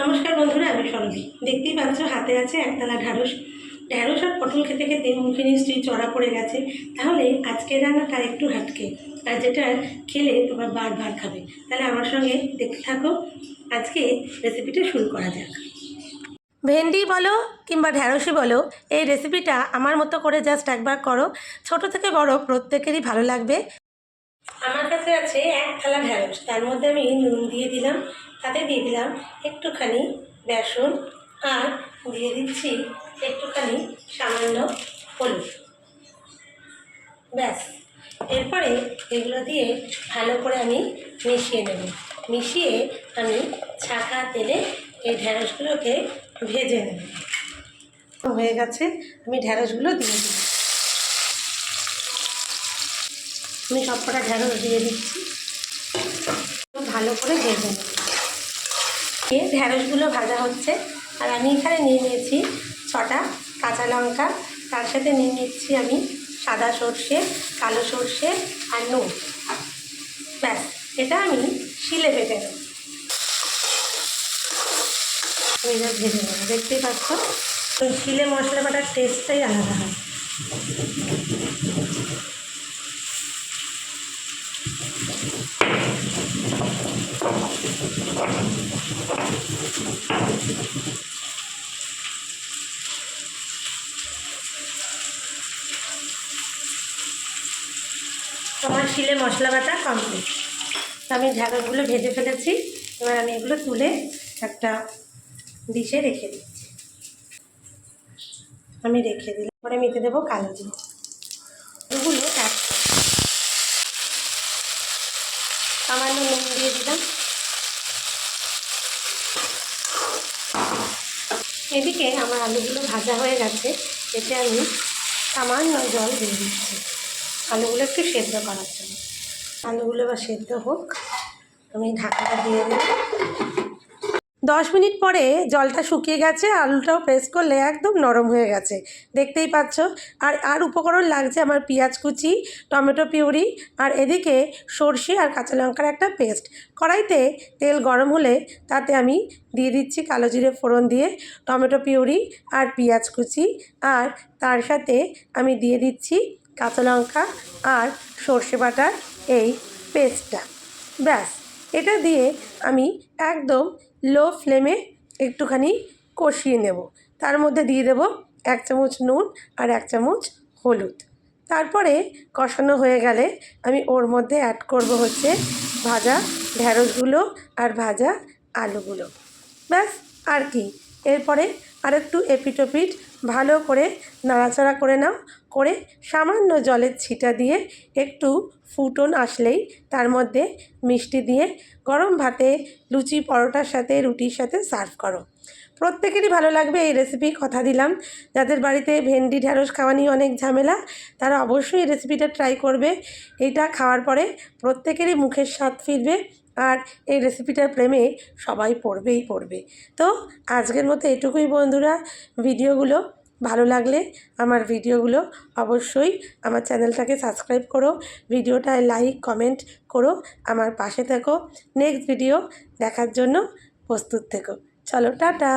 নমস্কার বন্ধুরা, আমি সরবি দেখতেই পাচ্ছ, হাতে আছে একতলা ঢ্যাঁড়স। ঢ্যাঁড়স আর পটল খেতে খেতে মুখে নিশ্চয়ই চড়া পড়ে গেছে। তাহলে আজকের রান্নাটা একটু হাটকে। আর যেটা খেলে তোমার বারবার খাবে। তাহলে আমার সঙ্গে দেখতে থাকো। আজকে রেসিপিটা শুরু করা যাক। ভেন্ডি বলো কিংবা ঢ্যাঁড়সই বলো, এই রেসিপিটা আমার মতো করে জাস্ট একবার করো। ছোট থেকে বড় প্রত্যেকেরই ভালো লাগবে। আমার কাছে আছে এক থালা ঢ্যাঁড়স তার মধ্যে আমি নুন দিয়ে দিলাম, তাতে দিয়ে দিলাম একটুখানি বেসন আর দিয়ে দিচ্ছি একটুখানি সামান্য হলুদ। ব্যাস। এরপরে এগুলো দিয়ে ভালো করে আমি মিশিয়ে নেব। মিশিয়ে আমি ছাকা তেলে এই ঢ্যাঁড়সগুলোকে ভেজে নেব। হয়ে গেছে। আমি ঢ্যাঁড়সগুলো দিয়ে দিই আমি সবকটা ঢ্যাঁড়স দিয়ে দিচ্ছি। ভালো করে ভেজে নেব। দিয়ে ঢ্যাঁড়সগুলো ভাজা হচ্ছে। আর আমি এখানে নিয়ে নিয়েছি ছটা কাঁচা লঙ্কা। তার সাথে নিয়ে নিচ্ছি আমি সাদা সর্ষে, কালো সর্ষে আর নুন। ব্যাস, এটা আমি শিলে বেটে নেব। এবার ভেজে নেব। দেখতেই পাচ্ছ? শিলে মশলা বাটার টেস্টটাই আলাদা হয়। আমার শিলে মশলা বাটা কমপ্লিট আমি ঢ্যাঁড়সগুলো ভেজে ফেলেছি, এবার আমি এগুলো তুলে একটা ডিশে রেখে দিচ্ছি। আমি রেখে দিলাম পরে মেখে দেবো কালো জিরে এগুলো এক সামান্য নুন দিয়ে দিলাম। এদিকে আমার আলুগুলো ভাজা হয়ে গেছে, এতে আমি সামান্য জল দিয়ে দিচ্ছি। আলুগুলো একটু সেদ্ধ করার জন্য। আলুগুলো এবার সেদ্ধ হোক আমি ঢাকাটা দিয়ে দিই দশ মিনিট পরে জলটা শুকিয়ে গেছে, আলুটাও প্রেস করলে একদম নরম হয়ে গেছে। দেখতেই পাচ্ছ? আর আর উপকরণ লাগছে আমার পেঁয়াজ কুচি, টমেটো পিউরি, আর এদিকে সর্ষে আর কাঁচা লঙ্কার একটা পেস্ট কড়াইতে তেল গরম হলে তাতে আমি দিয়ে দিচ্ছি কালো জিরে ফোড়ন দিয়ে, টমেটো পিউরি আর পেঁয়াজ কুচি। আর তার সাথে আমি দিয়ে দিচ্ছি কাঁচা লঙ্কা আর সর্ষে বাটার এই পেস্টটা ব্যাস। এটা দিয়ে আমি একদম লো ফ্লেমে একটুখানি কষিয়ে নেব। তার মধ্যে দিয়ে দেব এক চামচ নুন আর এক চামচ হলুদ। তারপরে কষানো হয়ে গেলে আমি ওর মধ্যে অ্যাড করব হচ্ছে ভাজা ঢ্যাঁড়সগুলো আর ভাজা আলুগুলো। ব্যাস, আর কি। এরপরে আরেকটু এপিটোপিট ভালো করে নাড়াচাড়া করে নাও, করে সামান্য জলের ছিটা দিয়ে একটু ফুটন আসলেই তার মধ্যে মিষ্টি দিয়ে গরম ভাতে লুচি, পরোটার সাথে, রুটির সাথে সার্ভ করো। প্রত্যেকেরই ভালো লাগবে এই রেসিপি কথা দিলাম। যাদের বাড়িতে ভেন্ডি ঢ্যাঁড়স খাওয়া নিয়ে অনেক ঝামেলা, তারা অবশ্যই এই রেসিপিটা ট্রাই করবে। এইটা খাওয়ার পরে প্রত্যেকেরই মুখের স্বাদ ফিরবে। আর এই রেসিপিটার প্রেমে সবাই পড়বেই পড়বে। তো আজকের মতো এটুকুই বন্ধুরা। ভিডিওগুলো ভালো লাগলে আমার ভিডিওগুলো অবশ্যই আমার চ্যানেলটাকে সাবস্ক্রাইব করো, ভিডিওটায় লাইক কমেন্ট করো, আমার পাশে থেকো। নেক্সট ভিডিও দেখার জন্য প্রস্তুত থেকো। চলো, টাটা!